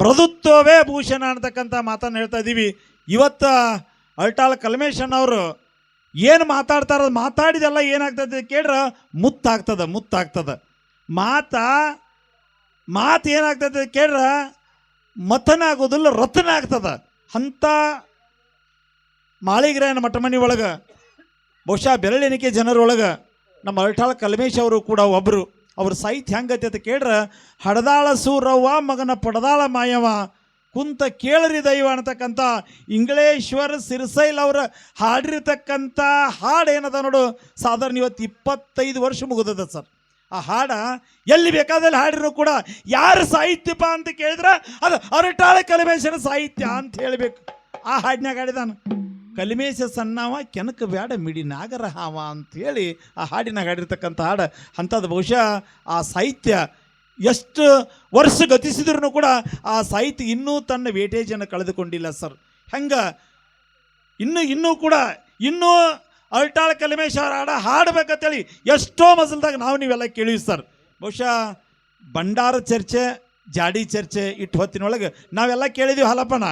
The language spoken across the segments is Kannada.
ಮೃದುತ್ವವೇ ಭೂಷಣ ಅಂತಕ್ಕಂಥ ಮಾತನ್ನು ಹೇಳ್ತಾ ಇದ್ದೀವಿ ಇವತ್ತು ಅಲ್ಟಾಳ್ ಕಲ್ಮೇಶನ್ ಅವರು ಏನು ಮಾತಾಡ್ತಾರ ಮಾತಾಡಿದೆಲ್ಲ ಏನಾಗ್ತದೆ ಕೇಳ್ರ? ಮುತ್ತಾಗ್ತದ ಮುತ್ತಾಗ್ತದ. ಮಾತ, ಮಾತು ಏನಾಗ್ತದೆ ಕೇಳ್ರ? ಮಥನ ಆಗೋದಿಲ್ಲ ರತನ ಆಗ್ತದೆ ಅಂಥ ಮಾಳಿಗ್ರಾಯನ ಮಠ ಮನೆ ಒಳಗೆ, ಬಹುಶಃ ಬೆರಳೆಣಿಕೆ ಜನರೊಳಗೆ ನಮ್ಮ ಅಲ್ಟಾಳ್ ಕಲ್ಮೇಶ್ ಅವರು ಕೂಡ ಒಬ್ಬರು ಅವ್ರ ಸಾಹಿತ್ಯ ಹೆಂಗತಿ ಅಂತ ಕೇಳ್ರ, ಹಡದಾಳ ಸೂರವ್ವ, ಮಗನ ಪಡದಾಳ ಮಾಯವ ಕುಂತ ಕೇಳರಿ ದೈವ ಅನ್ನತಕ್ಕಂಥ ಇಂಗ್ಲೇಶ್ವರ ಸಿರ್ಸೈಲ್ ಅವರ ಹಾಡಿರ್ತಕ್ಕಂಥ ಹಾಡು ಏನದ ನೋಡು, ಸಾಧಾರಣ ಇವತ್ತು ಇಪ್ಪತ್ತೈದು ವರ್ಷ ಮುಗಿದದ ಸರ್. ಆ ಹಾಡ ಎಲ್ಲಿ ಬೇಕಾದಲ್ಲಿ ಹಾಡಿರೋ ಕೂಡ ಯಾರು ಸಾಹಿತ್ಯಪ್ಪ ಅಂತ ಕೇಳಿದ್ರೆ ಅದು ಅರಟಾಳ ಕಲಮೇಶ್ವರ ಸಾಹಿತ್ಯ ಅಂತ ಹೇಳಬೇಕು. ಆ ಹಾಡಿನಾಗ ಹಾಡಿದಾನ. ಕಲಿಮೇಶ ಸಣ್ಣವ ಕೆನಕ ಬ್ಯಾಡ, ಮಿಡಿ ನಾಗರ ಹಾವ ಅಂತೇಳಿ ಆ ಹಾಡಿನಾಗ ಹಾಡಿರ್ತಕ್ಕಂಥ ಹಾಡು. ಅಂಥದ್ದು ಬಹುಶಃ ಆ ಸಾಹಿತ್ಯ ಎಷ್ಟು ವರ್ಷ ಗತಿಸಿದ್ರೂ ಕೂಡ ಆ ಸಾಹಿತ್ಯ ಇನ್ನೂ ತನ್ನ ವೇಟೇಜನ್ನು ಕಳೆದುಕೊಂಡಿಲ್ಲ ಸರ್. ಹೆಂಗೆ? ಇನ್ನು, ಇನ್ನೂ ಕೂಡ ಇನ್ನೂ ಅಲ್ಟಾಳ ಕಲಿಮೇಶ ಅವ್ರ ಹಾಡ ಹಾಡಬೇಕಂತೇಳಿ ಎಷ್ಟೋ ಮಸಲ್ದಾಗ ನಾವು ನೀವೆಲ್ಲ ಕೇಳಿವಿ ಸರ್. ಬಹುಶಃ ಭಂಡಾರ ಚರ್ಚೆ, ಜಾಡಿ ಚರ್ಚೆ ಇಟ್ಟು ಹೊತ್ತಿನೊಳಗೆ ನಾವೆಲ್ಲ ಕೇಳಿದೀವಿ ಹಲಪನ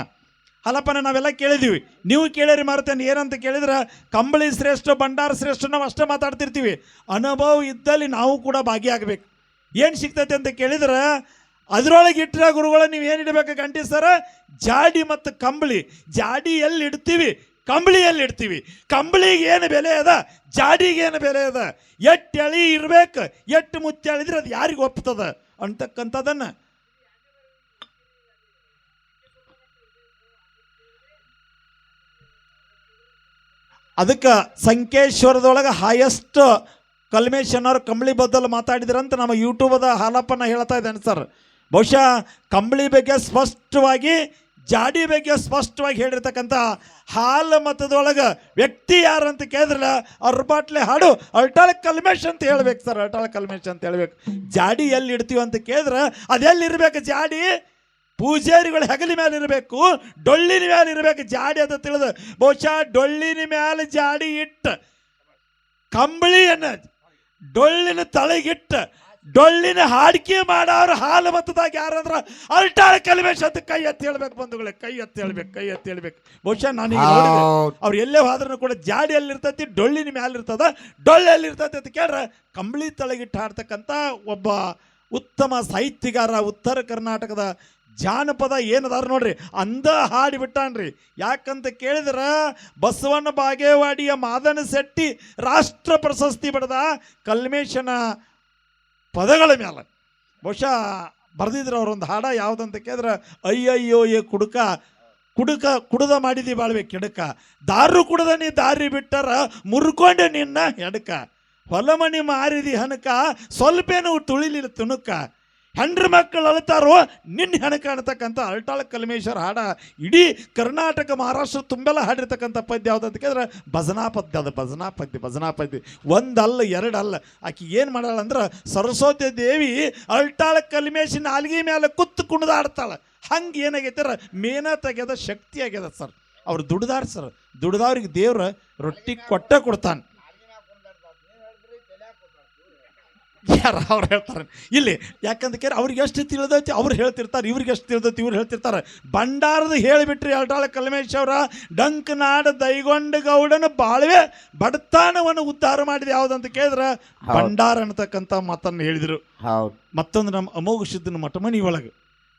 ಹಲಪನ ನಾವೆಲ್ಲ ಕೇಳಿದೀವಿ. ನೀವು ಕೇಳಿರಿ ಮಾರುತ್ತೇನೆ ಏನಂತ ಕೇಳಿದ್ರೆ? ಕಂಬಳಿ ಶ್ರೇಷ್ಠ, ಭಂಡಾರ ಶ್ರೇಷ್ಠ ನಾವು ಅಷ್ಟೇ ಮಾತಾಡ್ತಿರ್ತೀವಿ. ಅನುಭವ ಇದ್ದಲ್ಲಿ ನಾವು ಕೂಡ ಭಾಗಿಯಾಗಬೇಕು. ಏನು ಸಿಗ್ತೈತೆ ಅಂತ ಕೇಳಿದ್ರೆ? ಅದರೊಳಗೆ ಇಟ್ಟರೆ ಗುರುಗಳ ನೀವು ಏನು ಇಡಬೇಕು ಗಂಟಿ ಸರ? ಜಾಡಿ ಮತ್ತು ಕಂಬಳಿ. ಜಾಡಿ ಎಲ್ಲಿ ಇಡ್ತೀವಿ? ಕಂಬಳಿ ಎಲ್ಲಿ ಇಡ್ತೀವಿ. ಕಂಬಳಿಗೆ ಏನು ಬೆಲೆ ಅದ? ಜಾಡಿಗೆ ಏನು ಬೆಲೆ ಅದ? ಎಟ್ಟು ಎಳಿ ಇರ್ಬೇಕು. ಎಟ್ಟು ಮುಚ್ಚಳಿದ್ರೆ ಅದು ಯಾರಿಗೆ ಒಪ್ತದ? ಅಂತಕ್ಕಂಥದ್ದನ್ನು ಅದಕ್ಕೆ ಸಂಕೇಶ್ವರದೊಳಗೆ ಹೈಯೆಸ್ಟ್ ಕಲ್ಮೇಶನ್ ಅವ್ರು ಕಂಬಳಿ ಬದ್ದಲು ಮಾತಾಡಿದ್ರಂತ ನಮ್ಮ ಯೂಟ್ಯೂಬದ ಹಾಲಪ್ಪನ ಹೇಳ್ತಾ ಇದ್ದಾನೆ ಸರ್ ಬಹುಶಃ ಕಂಬಳಿ ಬಗ್ಗೆ ಸ್ಪಷ್ಟವಾಗಿ, ಜಾಡಿ ಬಗ್ಗೆ ಸ್ಪಷ್ಟವಾಗಿ ಹೇಳಿರ್ತಕ್ಕಂಥ ಹಾಲು ಮತದೊಳಗೆ ವ್ಯಕ್ತಿ ಯಾರು ಅಂತ ಕೇಳಿದ್ರಲ್ಲ ಅರ್ಬಾಟ್ಲೆ ಹಾಡು ಅಲ್ಟಾಳ ಕಲ್ಮೇಶ್ ಅಂತ ಹೇಳ್ಬೇಕು ಸರ್ ಅಲ್ಟಾಳ ಕಲ್ಮೇಶ್ ಅಂತ ಹೇಳ್ಬೇಕು. ಜಾಡಿ ಎಲ್ಲಿ ಇಡ್ತೀವಿ ಅಂತ ಕೇಳಿದ್ರೆ ಅದೆಲ್ಲಿರ್ಬೇಕು ಜಾಡಿ? ಪೂಜಾರಿಗಳು ಹೆಗಲಿ ಮೇಲೆ ಇರಬೇಕು ಡೊಳ್ಳಿನ ಮೇಲೆ ಇರಬೇಕು. ಜಾಡಿ ಅಂತ ತಿಳಿದು. ಬಹುಶಃ ಡೊಳ್ಳಿನ ಮೇಲೆ ಜಾಡಿ ಇಟ್ಟ. ಕಂಬಳಿಯನ್ನ ಡೊಳ್ಳಿನ ತಳಗಿಟ್ಟ. ಡೊಳ್ಳಿನ ಹಾಡಿಕೆ ಮಾಡೋರು ಹಾಲು ಮತ್ತದಾಗ ಯಾರಂದ್ರ ಅಲ್ಟಾಳ ಕಲಿಮೇಶ್ ಅಂತ ಕೈ ಎತ್ತಿ ಹೇಳ್ಬೇಕು ಬಂಧುಗಳೇ ಕೈ ಎತ್ತಿ ಹೇಳ್ಬೇಕು ಕೈ ಎತ್ತಿ ಹೇಳ್ಬೇಕು. ಬಹುಶಃ ನಾನು ಅವ್ರು ಎಲ್ಲೇ ಹೋದ್ರೂ ಕೂಡ ಜಾಡಿ ಎಲ್ಲಿರ್ತೈತಿ ಡೊಳ್ಳಿನ ಮ್ಯಾಲ ಇರ್ತದ ಡೊಳ್ಳು ಎಲ್ಲಿರ್ತೈತಿ ಅಂತ ಕೇಳ್ರೆ ಕಂಬಳಿ ತಳಗಿಟ್ಟು ಹಾಡ್ತಕ್ಕಂಥ ಒಬ್ಬ ಉತ್ತಮ ಸಾಹಿತ್ಯಗಾರ ಉತ್ತರ ಕರ್ನಾಟಕದ ಜಾನಪದ ಏನದಾರ ನೋಡ್ರಿ, ಅಂದ ಹಾಡಿ ಬಿಟ್ಟಾನ್ರಿ. ಯಾಕಂತ ಕೇಳಿದ್ರೆ, ಬಸವಣ್ಣ ಬಾಗೇವಾಡಿಯ ಮಾದನ ಶೆಟ್ಟಿ ರಾಷ್ಟ್ರ ಪ್ರಶಸ್ತಿ ಪಡೆದ ಕಲ್ಮೇಶನ ಪದಗಳ ಮೇಲೆ ಬಹುಶಃ ಬರೆದಿದ್ರು ಅವ್ರೊಂದು ಹಾಡ ಯಾವುದಂತ ಕೇಳಿದ್ರೆ, ಅಯ್ಯಯ್ಯೋ, ಏ ಕುಡುಕ ಕುಡುಕ, ಕುಡದ ಮಾಡಿದಿ ಬಾಳ್ವೆ ಕೆಡಕ. ದಾರು ಕುಡದ ನೀ ದಾರಿ ಬಿಟ್ಟರ, ಮುರ್ಕೊಂಡೆ ನಿನ್ನ ಎಡಕ ಹೊಲಮಣಿ ಮಾರಿದಿ ಹನಕ, ಸ್ವಲ್ಪೇನು ತುಳಿಲಿಲ್ಲ ತುಣುಕ. ಹೆಂಡ್ರ ಮಕ್ಕಳು ಅಳ್ತಾರೋ, ನಿನ್ನ ಹೆಣ ಕಾಣ್ತಕ್ಕಂಥ ಅಲ್ಟಾಳ ಕಲ್ಮೇಶ್ವರ ಹಾಡ ಇಡೀ ಕರ್ನಾಟಕ, ಮಹಾರಾಷ್ಟ್ರ ತುಂಬೆಲ್ಲ ಹಾಡಿರ್ತಕ್ಕಂಥ ಪದ್ಯ ಯಾವ್ದು ಅಂತ ಕೇಳಿದ್ರೆ, ಭಜನಾ ಪದ್ಯ, ಅದು ಭಜನಾ ಪದ್ಯ ಭಜನಾ ಪದ್ಯ. ಒಂದಲ್ಲ, ಎರಡಲ್ಲ. ಆಕೆ ಏನು ಮಾಡಾಳ ಅಂದ್ರೆ, ಸರಸ್ವತಿ ದೇವಿ ಅಲ್ಟಾಳ ಕಲ್ಮೇಶಿನ ನಾಲ್ಗಿ ಮೇಲೆ ಕುತ್ತು ಕುಣಿದಾಡ್ತಾಳೆ. ಹಂಗೆ ಏನಾಗೈತೆ ಮೇನ ತೆಗೆದ ಶಕ್ತಿ ಆಗ್ಯದ ಸರ್. ಅವ್ರು ದುಡ್ದಾರ ಸರ್. ದುಡ್ದವ್ರಿಗೆ ದೇವ್ರ ರೊಟ್ಟಿ ಕೊಟ್ಟೆ ಕೊಡ್ತಾನೆ. ಯಾರು ಅವ್ರು ಹೇಳ್ತಾರೆ? ಇಲ್ಲಿ ಯಾಕಂತ ಕೇಳಿ ಅವ್ರಿಗೆ ಎಷ್ಟು ತಿಳಿದೈತಿ ಅವ್ರು ಹೇಳ್ತಿರ್ತಾರೆ ಇವ್ರಿಗೆ ಎಷ್ಟು ತಿಳಿದೈತಿ ಇವ್ರು ಹೇಳ್ತಿರ್ತಾರೆ. ಭಂಡಾರದ ಹೇಳಿಬಿಟ್ರಿ ಅಲ್ಟಾಳ ಕಲ್ಮೇಶ್ ಅವರ ಡಂಕನಾಡ ದೈಗೊಂಡ ಗೌಡನ ಬಾಳ್ವೆ ಬಡತಾನವನ್ನು ಉದ್ಧಾರ ಮಾಡಿದ ಯಾವುದಂತ ಕೇಳಿದ್ರೆ ಭಂಡಾರ ಅನ್ನತಕ್ಕಂಥ ಮಾತನ್ನು ಹೇಳಿದರು. ಮತ್ತೊಂದು ನಮ್ಮ ಅಮೋಘ ಸಿದ್ಧನ ಮಠಮನಿ ಒಳಗೆ.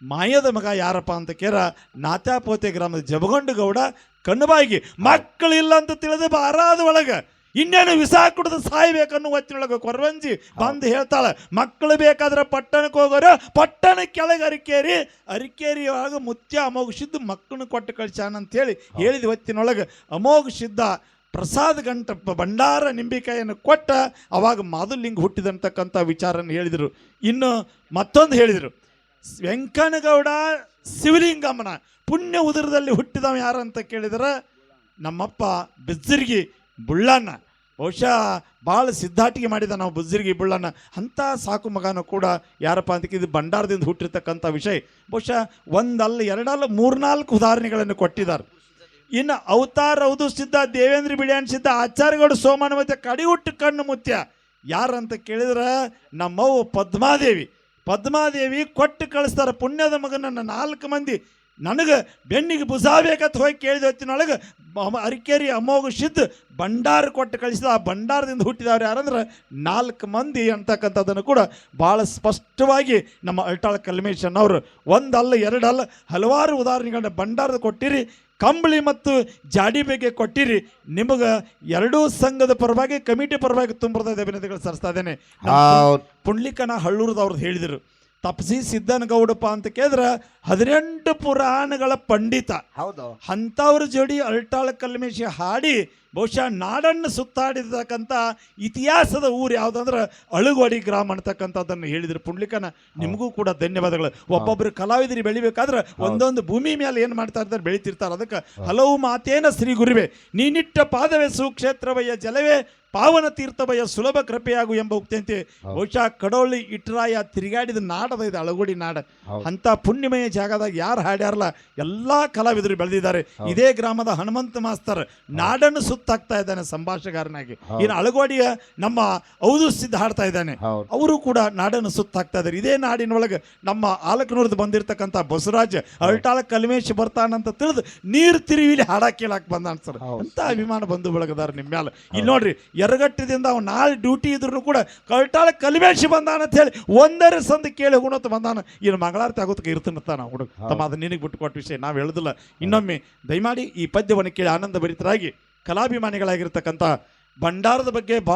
ಮಾಯದ ಮಗ ಯಾರಪ್ಪ ಅಂತ ಕೇರ ನಾತ್ಯಾಪೋತೆ ಗ್ರಾಮದ ಜಬಗೊಂಡ ಗೌಡ ಕಣ್ಣುಬಾಯಿಗೆ ಮಕ್ಕಳಿಲ್ಲ ಅಂತ ತಿಳಿದು ಬಾರಾದ ಒಳಗೆ ಇನ್ನೇನು ವಿಸಾ ಕುಡಿದು ಸಾಯ್ಬೇಕನ್ನು ಹೊತ್ತಿನೊಳಗೆ ಕೊರವಂಜಿ ಬಂದು ಹೇಳ್ತಾಳೆ, ಮಕ್ಕಳು ಬೇಕಾದ್ರೆ ಪಟ್ಟಣಕ್ಕೆ ಹೋಗೋರು ಪಟ್ಟಣ ಕೆಳಗೆ ಅರಿಕೇರಿ ಅರಿಕೇರಿ ಒಳಗೆ ಮುತ್ಯ ಅಮೋಘ ಸಿದ್ಧ ಮಕ್ಕಳನ್ನ ಕೊಟ್ಟು ಕಳ್ಸ್ಯಾನ ಅಂತೇಳಿ ಹೇಳಿದ ಹೊತ್ತಿನೊಳಗೆ ಅಮೋಘ ಸಿದ್ಧ ಪ್ರಸಾದ ಗಂಟ ಭಂಡಾರ ನಿಂಬಿಕಾಯನ್ನು ಕೊಟ್ಟ ಅವಾಗ ಮಾದುಲಿಂಗ ಹುಟ್ಟಿದಂತಕ್ಕಂಥ ವಿಚಾರನ ಹೇಳಿದರು. ಇನ್ನು ಮತ್ತೊಂದು ಹೇಳಿದರು, ವೆಂಕನಗೌಡ ಶಿವಲಿಂಗಮ್ಮನ ಪುಣ್ಯ ಉದರದಲ್ಲಿ ಹುಟ್ಟಿದವ ಅಂತ ಕೇಳಿದ್ರೆ, ನಮ್ಮಪ್ಪ ಬಿಜ್ಜರ್ಗಿ ಬುಳ್ಳಣ್ಣ ಬಹುಶಃ ಭಾಳ ಸಿದ್ಧಾಟಿಗೆ ಮಾಡಿದ ನಾವು ಬುಜ್ಜಿರಿಗೆ ಬುಳ್ಳನ್ನ. ಅಂಥ ಸಾಕು ಮಗನ ಕೂಡ ಯಾರಪ್ಪ ಅಂತ ಇದು ಭಂಡಾರದಿಂದ ಹುಟ್ಟಿರ್ತಕ್ಕಂಥ ವಿಷಯ. ಬಹುಶಃ ಒಂದಲ್ಲ, ಎರಡಲ್ಲ, ಮೂರ್ನಾಲ್ಕು ಉದಾಹರಣೆಗಳನ್ನು ಕೊಟ್ಟಿದ್ದಾರೆ. ಇನ್ನು ಅವತಾರ ಹೌದು ಸಿದ್ಧ, ದೇವೇಂದ್ರ ಬಿಳಿಯನ್ ಸಿದ್ಧ, ಆಚಾರ್ಯಗಳು ಸೋಮನ ಕಡಿ ಹುಟ್ಟು ಕಣ್ಣು ಮುತ್ಯ. ಯಾರಂತ ಕೇಳಿದ್ರೆ ನಮ್ಮವ್ವ ಪದ್ಮಾದೇವಿ. ಪದ್ಮಾದೇವಿ ಕೊಟ್ಟು ಕಳಿಸ್ತಾರೆ. ಪುಣ್ಯದ ಮಗನನ್ನು ನಾಲ್ಕು ಮಂದಿ. ನನಗೆ ಬೆನ್ನಿಗೆ ಬುಸಾಬೇಕಂತ ಹೋಗಿ ಕೇಳಿದ ಹೊತ್ತಿನೊಳಗೆ ಅರಿಕೇರಿ ಅಮೋಘ ಸಿದ್ಧ ಭಂಡಾರ ಕೊಟ್ಟು ಕಳಿಸಿದ. ಆ ಭಂಡಾರದಿಂದ ಹುಟ್ಟಿದವ್ರು ಯಾರಂದ್ರೆ ನಾಲ್ಕು ಮಂದಿ ಅಂತಕ್ಕಂಥದ್ದನ್ನು ಕೂಡ ಭಾಳ ಸ್ಪಷ್ಟವಾಗಿ ನಮ್ಮ ಅಲ್ಟಾಳ ಕಲ್ಮೇಶನ್ ಅವರು. ಒಂದಲ್ಲ ಎರಡಲ್ಲ ಹಲವಾರು ಉದಾಹರಣೆಗಳನ್ನ ಭಂಡಾರದ ಕೊಟ್ಟಿರಿ ಕಂಬಳಿ ಮತ್ತು ಜಾಡಿ ಬಗ್ಗೆ ಕೊಟ್ಟಿರಿ. ನಿಮಗೆ ಎರಡೂ ಸಂಘದ ಪರವಾಗಿ ಕಮಿಟಿ ಪರವಾಗಿ ತುಂಬ ಅಭಿನಂದನೆಗಳು ಸರಿಸ್ತಾ ಇದ್ದೇನೆ. ಪುಂಡ್ಲಿಕನ ಹಳ್ಳೂರದವ್ರದ್ದು ಹೇಳಿದರು. ತಪ್ಸಿ ಸಿದ್ದನಗೌಡಪ್ಪ ಅಂತ ಕೇಳಿದ್ರೆ ಹದಿನೆಂಟು ಪುರಾಣಗಳ ಪಂಡಿತ. ಹೌದು. ಅಂಥವ್ರ ಜೋಡಿ ಅಲ್ಟಾಳ ಕಲ್ಮೇಶಿ ಹಾಡಿ ಬಹುಶಃ ನಾಡನ್ನು ಸುತ್ತಾಡಿರ್ತಕ್ಕಂಥ ಇತಿಹಾಸದ ಊರು ಯಾವುದಂದ್ರೆ ಅಳುಗೋಡಿ ಗ್ರಾಮ ಅಂತಕ್ಕಂಥದ್ದನ್ನು ಹೇಳಿದ್ರು ಪುಂಡ್ಲಿಕನ. ನಿಮಗೂ ಕೂಡ ಧನ್ಯವಾದಗಳು. ಒಬ್ಬೊಬ್ಬರು ಕಲಾವಿದರಿ ಬೆಳಿಬೇಕಾದ್ರೆ ಒಂದೊಂದು ಭೂಮಿ ಮೇಲೆ ಏನು ಮಾಡ್ತಾ ಇರ್ತಾರೆ ಬೆಳಿತಿರ್ತಾರೆ. ಅದಕ್ಕೆ ಹಲವು ಮಾತೇನ ಶ್ರೀ ಗುರುವೆ ನೀನಿಟ್ಟ ಪಾದವೇ ಸುಕ್ಷೇತ್ರವಯ್ಯ ಜಲವೇ ಪಾವನ ತೀರ್ಥವಯ್ಯ ಸುಲಭ ಕೃಪೆಯಾಗು ಎಂಬ ಉಕ್ತಿಯಂತೆ ಬಹುಶಃ ಕಡೋಳಿ ಇಟ್ರಾಯ ತಿರುಗಾಡಿದ ನಾಡದ ಇದು ಅಳಗೋಡಿ ನಾಡ. ಅಂಥ ಅಂತ ಪುಣ್ಯಮಯ ಜಾಗದಾಗ ಯಾರು ಹಾಡ್ಯಾರಲ್ಲ ಎಲ್ಲಾ ಕಲಾವಿದರು ಬೆಳೆದಿದ್ದಾರೆ. ಇದೇ ಗ್ರಾಮದ ಹನುಮಂತ ಮಾಸ್ತರ್ ನಾಡನ್ನು ಸುತ್ತಾಕ್ತಾ ಇದ್ದಾನೆ ಸಂಭಾಷಣಗಾರನಾಗಿ. ಇನ್ನು ಅಳಗೋಡಿಯ ನಮ್ಮ ಔದು ಸಿದ್ಧ ಹಾಡ್ತಾ ಇದ್ದಾನೆ. ಅವರು ಕೂಡ ನಾಡನ್ನು ಸುತ್ತಾಗ್ತಾ ಇದ್ದಾರೆ. ಇದೇ ನಾಡಿನೊಳಗೆ ನಮ್ಮ ಆಲಕನೂರದ ಬಂದಿರತಕ್ಕಂಥ ಬಸವರಾಜ್ ಅಲ್ಟಾಳ ಕಲ್ಮೇಶ್ ಬರ್ತಾನಂತ ತಿಳಿದು ನೀರು ತಿರುವಿಲಿ ಹಾಡ ಕೇಳಾಕ್ ಬಂದಾನ ಸರ್. ಅಂತ ಅಭಿಮಾನ ಬಂಧು ಬಳಗದಾರ ನಿಮ್ಮ ಮ್ಯಾಲ. ಇಲ್ಲಿ ನೋಡ್ರಿ ಎರಗಟ್ಟದಿಂದ ಅವ್ನು ನಾಳೆ ಡ್ಯೂಟಿ ಇದ್ರು ಕೂಡ ಕಲ್ಟಾಳ ಕಲ್ಮೇಶ್ ಬಂದಾನ ಅಂತ ಹೇಳಿ ಒಂದರ ಸಂದ ಕೇಳಿ ಹೋಗೋಣ ಬಂದಾನ. ಇನ್ನು ಮಂಗಳಾರತಿ ಆಗೋದಕ್ಕೆ ಇರ್ತನತ್ತಾನ ಹುಡುಗ. ತಮ್ಮ ಅದನ್ನ ನಿನಗೆ ಬಿಟ್ಟು ಕೊಟ್ಟ ವಿಷಯ ನಾವು ಹೇಳುದಿಲ್ಲ. ಇನ್ನೊಮ್ಮೆ ದಯಮಾಡಿ ಈ ಪದ್ಯವನ್ನು ಕೇಳಿ ಆನಂದ ಭರಿತರಾಗಿ ಕಲಾಭಿಮಾನಿಗಳಾಗಿರ್ತಕ್ಕಂಥ ಭಂಡಾರದ ಬಗ್ಗೆ ಭಾಳ